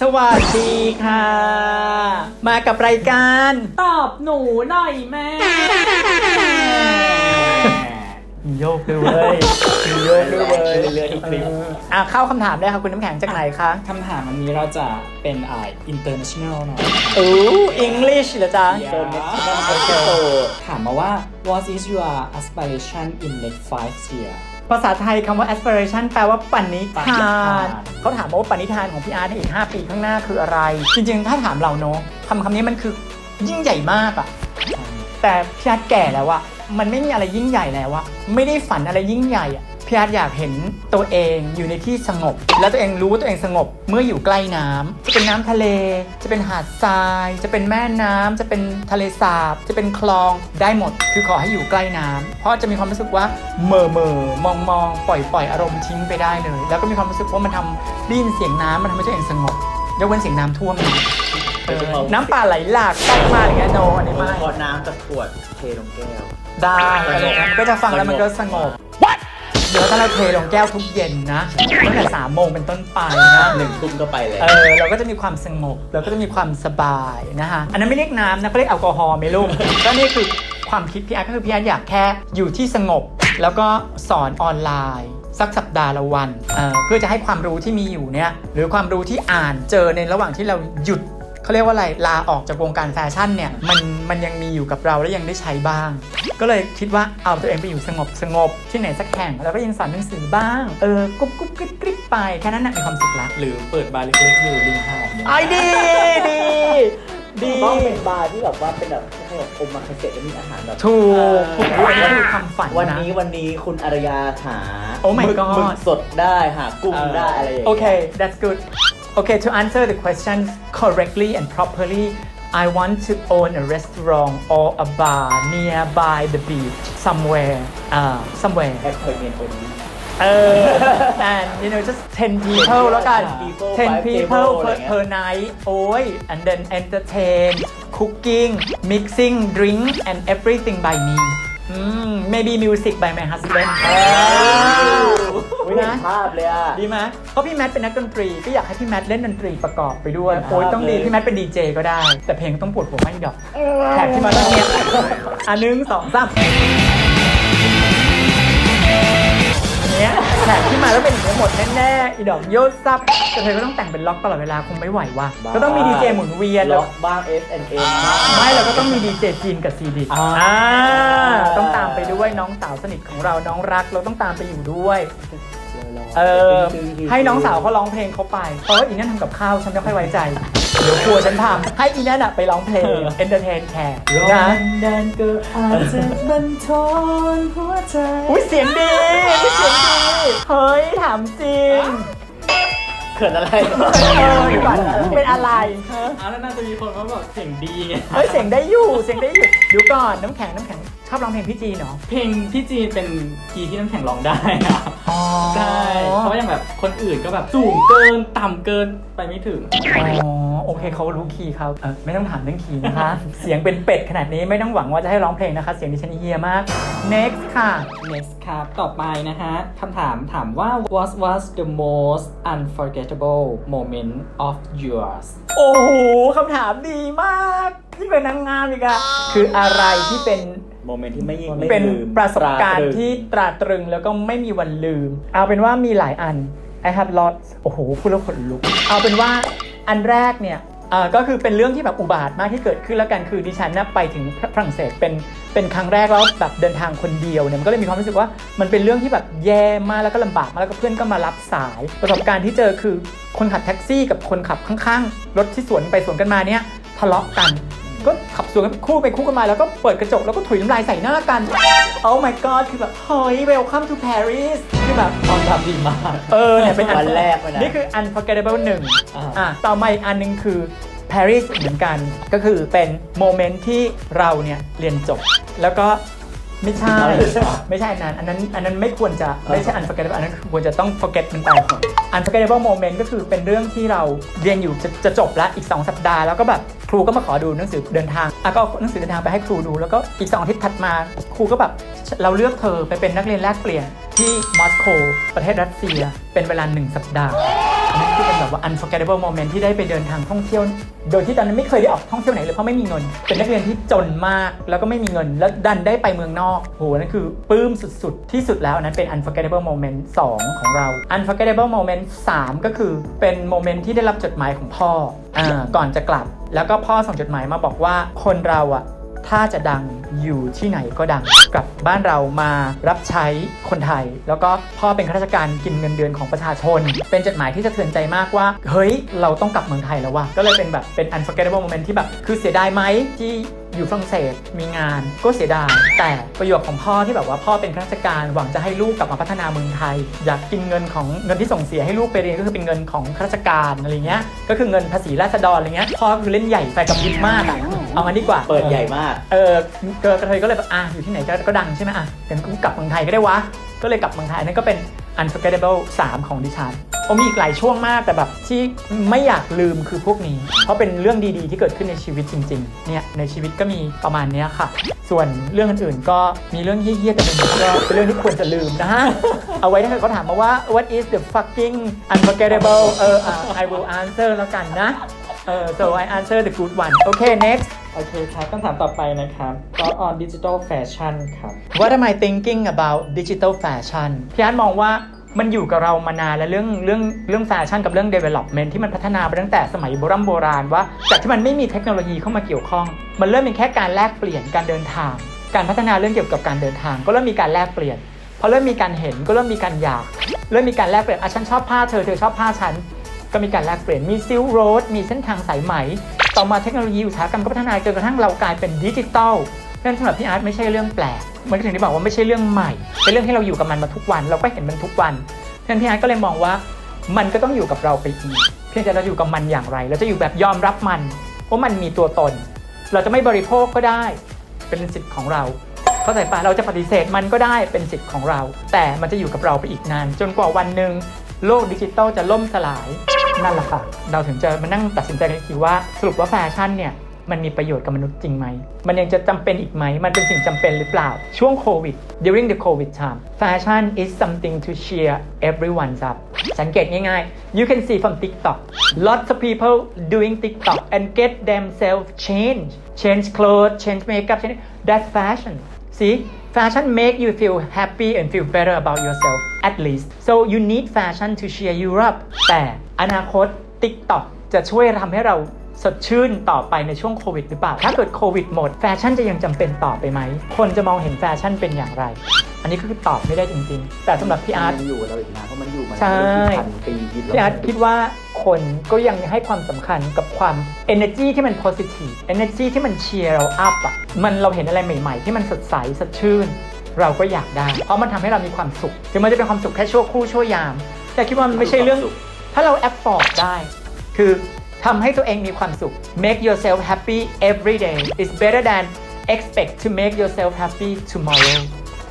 สวัสดีค่ะ มากับรายการ ตอบหนูหน่อยแม่ มีโยกด้วยเว้ยมีโยกด้วยเว้ยเรื่อยๆทุกคลิปเอออะเข้าคำถามได้ค่ะคุณน้ำแข็งจากไหนคะคำถามวันนี้เราจะเป็นอ่า international หน่อยโอ้อังกฤษเหรอจ๊ะ International โอเคถามมาว่า what is your aspiration in next five year ภาษาไทยคำว่า aspiration แปลว่าปณิปณิธาธาน น เขาถามมาว่าปณิธานของพี่อาร์ตในอีก 5 ปีข้างหน้าคืออะไร จริงๆ ถ้าถามเราเนอะคำคำนี้มันคือยิ่งใหญ่มากอะแต่พี่อาร์ตแก่แล้วอะมันไม่มีอะไรยิ่งใหญ่แล้วอะไม่ได้ฝันอะไรยิ่งใหญ่อะ พี่อาร์ตอยากเห็นตัวเองอยู่ในที่สงบ แล้วตัวเองรู้ว่าตัวเองสงบเมื่ออยู่ใกล้น้ำจะเป็นน้ำทะเล จะเป็นหาดทราย จะเป็นแม่น้ำจะเป็นทะเลสาบ จะเป็นคลองได้หมด คือขอให้อยู่ใกล้น้ำเพราะจะมีความรู้สึกว่าเมื่อเมื่อมองมองปล่อยปล่อยอารมณ์ทิ้งไปได้เลย แล้วก็มีความรู้สึกว่ามันทำได้ยินเสียงน้ำมันทำให้ตัวเองสงบยกเว้นเสียงน้ำท่วมนะเออน้ำป่าไหลหลากใกล้มาอย่างเงี้ยโนอันนี้ไม่พอน้ำจากขวดเทลงแก้วได้อะไรอย่างเงี้ยมันก็จะฟังแล้วมันก็สงบ เดี๋ยวถ้าเราเทลงแก้วทุกเย็นนะตั้งแต่สามโมงเป็นต้นไปนะ หนึ่งทุ่มก็ไปเลย เออเราก็จะมีความสงบเราก็จะมีความสบายนะคะอันนั้นไม่เรียกน้ำนะเขาเรียกแอลกอฮอล์ไหมลูก ก็นี่คือความคิดพี่อาร์ตก็คือพี่อาร์ตอยากแค่อยู่ที่สงบ แล้วก็สอนออนไลน์สักสัปดาห์ละวันเอ่อเพื่อจะให้ความรู้ที่มีอยู่เนี่ยหรือความรู้ที่อ่านเจอในระหว่างที่เราหยุด เขาเรียกว่าอะไรลาออกจากวงการแฟชั่นเนี่ยมันมันยังมีอยู่กับเราและยังได้ใช้บ้าง ก็เลยคิดว่าเอาตัวเองไปอยู่สงบสงบที่ไหนสักแห่งแล้วก็ยังสอนหนังสือบ้างเออกุ๊บกุ๊บกริ๊บกริ๊บไปแค่นั้นน่ะมีความสุขละหรือเปิดบาร์เล็กๆอยู่ริมหาดเนี่ยไอ้ดีดีดีต้องเป็นบาร์ที่แบบว่าเป็นแบบให้แบบอมมาคาเกะแล้วมีอาหารแบบถูกถูกอันนี้คือความฝันวันนะ นี้วันนี้คุณอารยาหา Oh my หมึก God หมึกสดได้หากุ้งได้อะไรอย่างเงี้ย Okay that's good Okay to answer the question correctly and properly I want to own a restaurant or a bar nearby the beach somewhere uh somewhere แอปเปิลเมนต์วันนี้ เออ and you know just 10 people แล้วกัน people 10 five people table อะไร per เงี้ย per night โอ้ย and then entertain cooking mixing drink and everything by me อืม maybe music by my husband อุ๊ย เห็นภาพเลยอะ ดีไหมเพราะพี่แมทเป็นนักดนตรีก็อยากให้พี่แมทเล่นดนตรีประกอบไปด้วยเห็นภาพโอ้ยต้องดีเลยพี่แมทเป็นดีเจก็ได้ แต่เพลงต้องปวดหัวไม่ดอกแขกที่มาต้องเนี้ยอันหนึ่งสองสามอันเนี้ยแขกที่มาแล้วเป็นอย่างนี้ยหมดแน่ๆอีดอกโยดซับแต่เธอก็ต้องแต่งเป็นล็อกตลอดเวลาคงไม่ไหวว่ะก็ต้องมีดีเจหมุนเวียนแล้ล็วอกบ้าง S N M ไม่เราก็ต้องมีดีเจจีนกับซีดิอ่า อ่าต้องตามไปด้วยน้องสาวสนิทของเราน้องรักเราต้องตามไปอยู่ด้วย เออให้น้องสาวเขาร้องเพลงเขาไปเพราะว่าอีนั่นทำกับข้าวฉันไม่ค่อยไว้ใจ เดี๋ยวกลัวฉันทำให้อีนั่นอะไปร้องเพลงเอนเตอร์เทนแขกนะแดนก็อาจจะบันทอนหัวใจอุ้ยเสียงดีอุ๊ยเสียงดีเฮ้ยถามจริง เขินอะไร เออเดี๋ยวก่อนเป็นอะไรฮะอ้าวแล้วน่าจะมีคนเขาบอกเสียงดีไงเฮ้ยเสียงได้อยู่เสียงได้อยู่เดี๋ยวก่อนน้ำแข็งน้ำแข็งชอบร้องเพลงพี่จีนเหรอเพลงพี่จีนเป็นคีย์ที่น้ำแข็งร้องได้อะอ๋อใช่เพราะอย่างแบบคนอื่นก็แบบสูงเกินต่ำเกินไปไม่ถึง อ๋อโอเคเขารู้คีย์เขาเออไม่ต้องถามเรื่องคีย์นะคะ เสียงเป็นเป็ดขนาดนี้ไม่ต้องหวังว่าจะให้ร้องเพลงนะคะ เสียงดิฉันเฮียมาก next ค่ะ next ครับ ต่อไปนะฮะคำถามถามว่า what was the most unforgettable moment of yours โอ้โหคำถามดีมากที่เป็นนางงามอีกอะคืออะไรที่เป็นโมเมนต์ที่ไม่ไม่เป็นลืมประสบการณ์ตตที่ตราตรึงแล้วก็ไม่มีวันลืม เอาเป็นว่ามีหลายอัน I have lots โอ้โหพูดแล้วขนลุก เอาเป็นว่าอันแรกเนี่ยเอ่อก็คือเป็นเรื่องที่แบบอุบาทมากที่เกิดขึ้นแล้วกันคือดิฉันนะไปถึงฝรั่งเศสเป็น เป็นครั้งแรกแล้วแบบเดินทางคนเดียวเนี่ยมันก็เลยมีความรู้สึกว่ามันเป็นเรื่องที่แบบแย่มากแล้วก็ลำบากมากแล้วก็เพื่อนก็มารับสาย ประสบการณ์ที่เจอคือคนขับแท็กซี่กับคนขับข้างๆรถที่สวนไปสวนกันมาเนี่ยทะเลาะกันก็ขับสวนกันคู่ไปคู่กันมาแล้วก็เปิดกระจกแล้วก็ถุยน้ำลายใส่หน้ากัน Oh my god คือแบบ เฮ้ย welcome to Paris คือแบบความทำดีมาก เออเนี่ยเป็นวันแรกเลยนะนี่คือ unforgettable หนึ่งอ่าอะต่อมาอีกอันหนึงคือ Paris เหมือนกัน ก็คือเป็นโมเมนต์ที่เราเนี่ยเรียนจบ แล้วก็ไม่ใช่ ไม่ใช่อันนั้นอันนั้นอันนั้นไม่ควรจะไม่ใช่ unforgettable อันนั้นควรจะต้อง forget มันไป unforgettable moment ก็คือเป็นเรื่องที่เราเรียนอยู่จะจะจบแล้วอีก 2 สัปดาห์แล้วก็แบบครูก็มาขอดูหนังสือเดินทางอะก็เอาหนังสือเดินทางไปให้ครูดู แล้วก็อีก2อาทิตย์ถัดมาครูก็แบบเราเลือกเธอไปเป็นนักเรียนแลกเปลี่ยนที่มอสโกประเทศรัสเซียเป็นเวลา1สัปดาห์ นั่นคือเป็นแบบว่า unforgettable moment ที่ได้ไปเดินทางท่องเที่ยว โดยที่ตอนนั้นไม่เคยได้ออกท่องเที่ยวไหนเลยเพราะไม่มีเงิน เป็นนักเรียนที่จนมากแล้วก็ไม่มีเงิน แล้วดันได้ไปเมืองนอกโหนั่นคือปลื้มสุดๆ ที่สุดแล้วนั้นเป็น unforgettable moment 2 ของเรา unforgettable moment 3 ก็คือเป็นโมเมนต์ที่ได้รับจดหมายของพ่ออก่อนจะกลับ แล้วก็พ่อส่งจดหมายมาบอกว่าคนเราอะ ถ้าจะดังอยู่ที่ไหนก็ดัง กลับบ้านเรามารับใช้คนไทย แล้วก็พ่อเป็นข้าราชการกินเงินเดือนของประชาชน เป็นจดหมายที่สะเทือนใจมากว่า เฮ้ย เราต้องกลับเมืองไทยแล้วว่ะก็เลยเป็นแบบเป็น unforgettable moment ที่แบบคือเสียดายไหมที่อยู่ฝรั่งเศสมีงานก็เสียดาย แต่ประโยคของพ่อที่แบบว่าพ่อเป็นข้าราชการหวังจะให้ลูกกลับมาพัฒนาเมืองไทย อยากกินเงินของเงินที่ส่งเสียให้ลูกไปเรียนก็คือเป็นเงินของข้าราชการอะไรเงี้ยก็คือเงินภาษีราษฎรอะไรเงี้ยพ่อคือเล่นใหญ่ไฟกับพริบมากอะ เอางั้นดีกว่า เปิดใหญ่มาก เออเกิดกระเทยก็เลยแบบอะอยู่ที่ไหนก็ก็ดังใช่ไหมอะงั้นกูกลับเมืองไทยก็ได้วะ ก็เลยกลับเมืองไทยอันนั่นก็เป็น unforgettable 3 ของดิฉันโอมีอีกหลายช่วงมากแต่แบบที่ไม่อยากลืมคือพวกนี้ เพราะเป็นเรื่องดีๆ ที่เกิดขึ้นในชีวิตจริงๆ เนี่ยในชีวิตก็มีประมาณเนี้ยค่ะ ส่วนเรื่องอื่นๆ ก็มีเรื่องเฮี้ยๆแต่เป็นก็เป็นเรื่องที่ควรจะลืมนะฮะ เอาไว้ถ้าเกิดเขาถามมาว่า what is the fucking unforgettable เอออะ I will answer แล้วกันนะเออ so I answer the good one okay next โอเคครับคำถามต่อไปนะครับ thought on digital fashion ครับ What am I thinking about digital fashion พี่อาร์ตมองว่ามันอยู่กับเรามานานและเรื่องเรื่องเรื่องแฟชั่นกับเรื่อง development ที่มันพัฒนาไปตั้งแต่สมัยโบราณโบราณว่าจากที่มันไม่มีเทคโนโลยีเข้ามาเกี่ยวข้อง มันเริ่มเป็นแค่การแลกเปลี่ยนการเดินทาง การพัฒนาเรื่องเกี่ยวกับการเดินทาง ก็เริ่มมีการแลกเปลี่ยนพอเริ่มมีการเห็นก็เริ่มมีการอยาก เริ่มมีการแลกเปลี่ยนอะฉันชอบผ้าเธอเธอชอบผ้าฉันก็มีการแลกเปลี่ยนมีซิลโรดมีเส้นทางสายไหม ต่อมาเทคโนโลยีอุตสาหกรรมก็พัฒนาจนกระทั่งเรากลายเป็นดิจิตอลนั่นสำหรับพี่อาร์ตไม่ใช่เรื่องแปลก มันก็ถึงได้บอกว่าไม่ใช่เรื่องใหม่ เป็นเรื่องที่เราอยู่กับมันมาทุกวัน เราก็เห็นมันทุกวันเพราะฉะนั้นพี่อาร์ตก็เลยมองว่ามันก็ต้องอยู่กับเราไปอีก เพียงแต่เราอยู่กับมันอย่างไร เราจะอยู่แบบยอมรับมันว่ามันมีตัวตน เราจะไม่บริโภคก็ได้ เป็นสิทธิ์ของเรา เข้าใจปะเราจะปฏิเสธมันก็ได้เป็นสิทธิ์ของเรา แต่มันจะอยู่กับเราไปอีกนาน จนกว่าวันหนึ่งโลกดิจิตอลจะล่มสลาย นั่นแหละค่ะ เราถึงจะมานั่งตัดสินใจกันอีกทีว่าสรุปว่าแฟชั่นเนี่ยมันมีประโยชน์กับมนุษย์จริงไหม มันยังจะจำเป็นอีกไหม มันเป็นสิ่งจำเป็นหรือเปล่า ช่วงโควิด during the covid time fashion is something to cheer everyone up สังเกตง่ายๆ you can see from TikTok lots of people doing TikTok and get themselves change change clothes change makeup change that's fashion see fashion make you feel happy and feel better about yourself at least so you need fashion to cheer you up แต่ อนาคต TikTok จะช่วยทำให้เราสดชื่นต่อไปในช่วงโควิดหรือเปล่า ถ้าเกิดโควิดหมด แฟชั่นจะยังจำเป็นต่อไปไหม คนจะมองเห็นแฟชั่นเป็นอย่างไร อันนี้ก็คือตอบไม่ได้จริงๆ แต่สำหรับพี่อาร์ต มันอยู่กับเราอีกนานเพราะมันอยู่มาใช่เป็นพันปีคิดพี่อาร์ตคิดว่าคนก็ยังให้ความสำคัญกับความ energy ที่มัน positive energy ที่มันเชียร์เรา up อะ มันเราเห็นอะไรใหม่ๆ ที่มันสดใสสดชื่น เราก็อยากได้ เพราะมันทำให้เรามีความสุข ถึงมันจะเป็นความสุขแค่ชั่วครู่ชั่วยาม แต่คิดว่ามันไม่ใช่เรื่อง ถ้าเรา afford ได้ คือทำให้ตัวเองมีความสุข make yourself happy every day is better than expect to make yourself happy tomorrow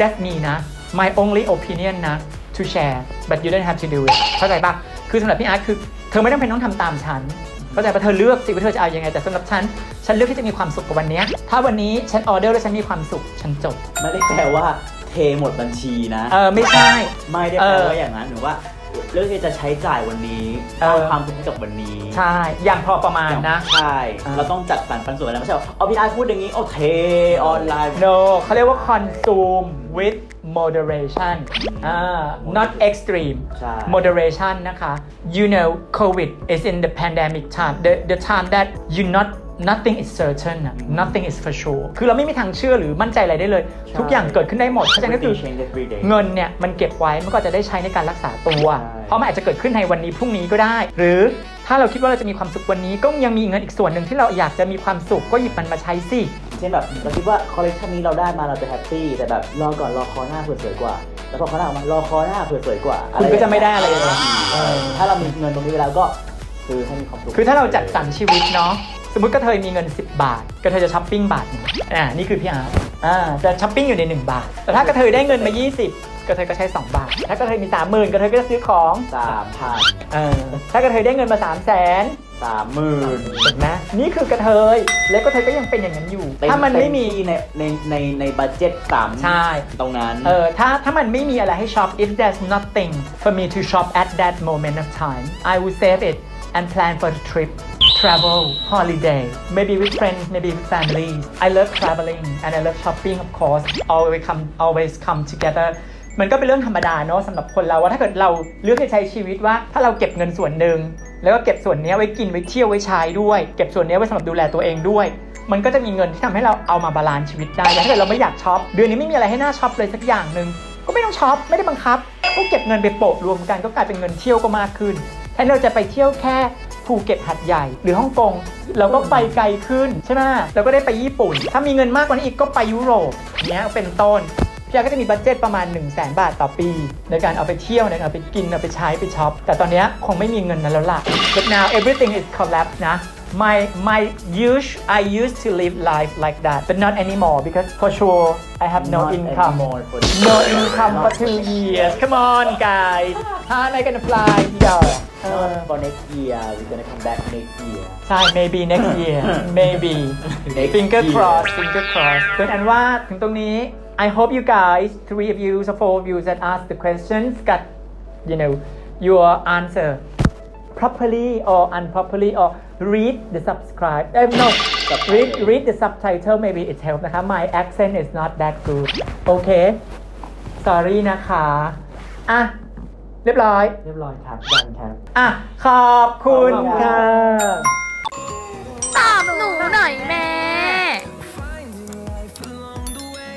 that's me นะ my only opinion นะ to share but you don't have to do it เข้าใจปะคือสำหรับพี่อาร์ตคือ เธอไม่ต้องเป็นต้องทำตามฉันเข้าใจปะเธอเลือกสิว่าเธอจะเอายังไง แต่สำหรับฉัน ฉันเลือกที่จะมีความสุขกับวันเนี้ยถ้าวันนี้ฉันออเดอร์แล้วฉันมีความสุข ฉันจบ ไม่ได้แปลว่าเทหมดบัญชีนะ เออไม่ใช่ ไม่ได้แปลว่าอย่างนั้นหรือว่า เรื่องที่จะใช้จ่ายวันนี้เออสร้างความสุขให้กับวันนี้ใช่ อย่างพอประมาณนะ ใช่อ่าเราต้องจัดสรรปันส่วนแล้วไม่ใช่ว่าเอาพี่อาร์ตพูดอย่างนี้โอเทออนไลน์ no เขาเรียกว่า consume with moderation อ่า not extreme ใช่ moderation นะคะ you know COVID is in the pandemic time the the time that you not nothing is certain อะ nothing is for sure คือเราไม่มีทางเชื่อหรือมั่นใจอะไรได้เลย ใช่ ทุกอย่างเกิดขึ้นได้หมดเพราะฉะนั้นก็คือ Everything change every day เงินเนี่ยมันเก็บไว้มันก็จะได้ใช้ในการรักษาตัว ใช่ เพราะมันอาจจะเกิดขึ้นในวันนี้พรุ่งนี้ก็ได้ หรือถ้าเราคิดว่าเราจะมีความสุขวันนี้ ก็ยังมีเงินอีกส่วนหนึ่งที่เราอยากจะมีความสุขก็หยิบมันมาใช้สิ เช่นแบบเราคิดว่าคอลเลคชันนี้เราได้มาเราจะแฮปปี้แต่แบบรอก่อนรอคอหน้าเผื่อสวยกว่า แล้วพอคอหน้าออกมารอคอหน้าเผื่อสวยกว่าคุณก็จะไม่ได้อะไรเลย เออถ้าเรามีเงินตรงนี้แล้วก็ซื้อให้มีความสุข คือถ้าเราจัดสรรชีวิตเนาะ สมมติกระเทยมีเงิน 10 บาทกระเทยจะช้อปปิ้งบาทหนึงอ่านี่คือพี่อาร์ตอ่าจะช้อปปิ้งอยู่ใน 1 บาท แต่ถ้ากระเทยได้เงินมา 20 กระเทยก็ใช้ 2 บาท ถ้ากระเทยมี 30,000กระเทยก็จะซื้อของสามพันเออถ้ากระเทยได้เงินมา 3 0 0 0 0 0 สามหมื่นเห็นไหมนี่คือกระเทย แล้วก็เธอก็ยังเป็นอย่างนั้นอยู่ ถ้ามันไม่มีในในในในบัตเจ็ตสามใช่ ตรงนั้น เออถ้าถ้ามันไม่มีอะไรให้ช็อป if there's nothing for me to shop at that moment of time I will save it and plan for the trip travel holiday maybe with friends maybe with family I love traveling and I love shopping of course always come always come together มันก็เป็นเรื่องธรรมดาเนาะสำหรับคนเราว่าถ้าเกิดเราเลือกจะใช้ชีวิตว่า ถ้าเราเก็บเงินส่วนหนึ่งแล้วก็เก็บส่วนนี้ไว้กินไว้เที่ยวไว้ใช้ด้วย เก็บส่วนนี้ไว้สำหรับดูแลตัวเองด้วย มันก็จะมีเงินที่ทำให้เราเอามาบาลานซ์ชีวิตได้แต่ถ้าเกิดเราไม่อยากช็อปเดือนนี้ไม่มีอะไรให้น่าช็อปเลยสักอย่างหนึ่งก็ไม่ต้องช็อปไม่ได้บังคับก็เก็บเงินไปโปะรวมกันก็กลายเป็นเงินเที่ยวก็มากขึ้น แทนที่เราจะไปเที่ยวแค่ภูเก็ตหัดใหญ่ หรือฮ่องกง เราก็ไปไกลขึ้นใช่ไหมเราก็ได้ไปญี่ปุ่น ถ้ามีเงินมากกว่านี้อีกก็ไปยุโรปเนี้ยเป็นต้นพี่อาร์ก็จะมีบัตเจ็ตประมาณ 1 0 0 0 0แบาทต่อปี ในการเอาไปเที่ยวในการเอาไปกินเอาไปใช้ไปช็อป แต่ตอนเนี้ยคงไม่มีเงินนั้นแล้วล่ะ but now everything is collapsed นะ my my use I used to live life like that but not anymore because for sure I have no Not income anymore for no income for two years come on guys how am I gonna fly พี่ดอกเออ Not for next year we're gonna come back next year ใช่ maybe next year maybe Next finger year. cross finger cross เป็นอันว่าถึงตรงนี้ I hope you guys three of you or four of you that asked the questions got you know your answer properly or unproperly or read the subscribe eh, no read read the subtitle maybe it helps นะคะ my accent is not that good okay sorry นะคะ อ่ะ เรียบร้อย เรียบร้อยครับดันครับ อะ ขอบคุณค่ะตอบหนูหน่อยแม่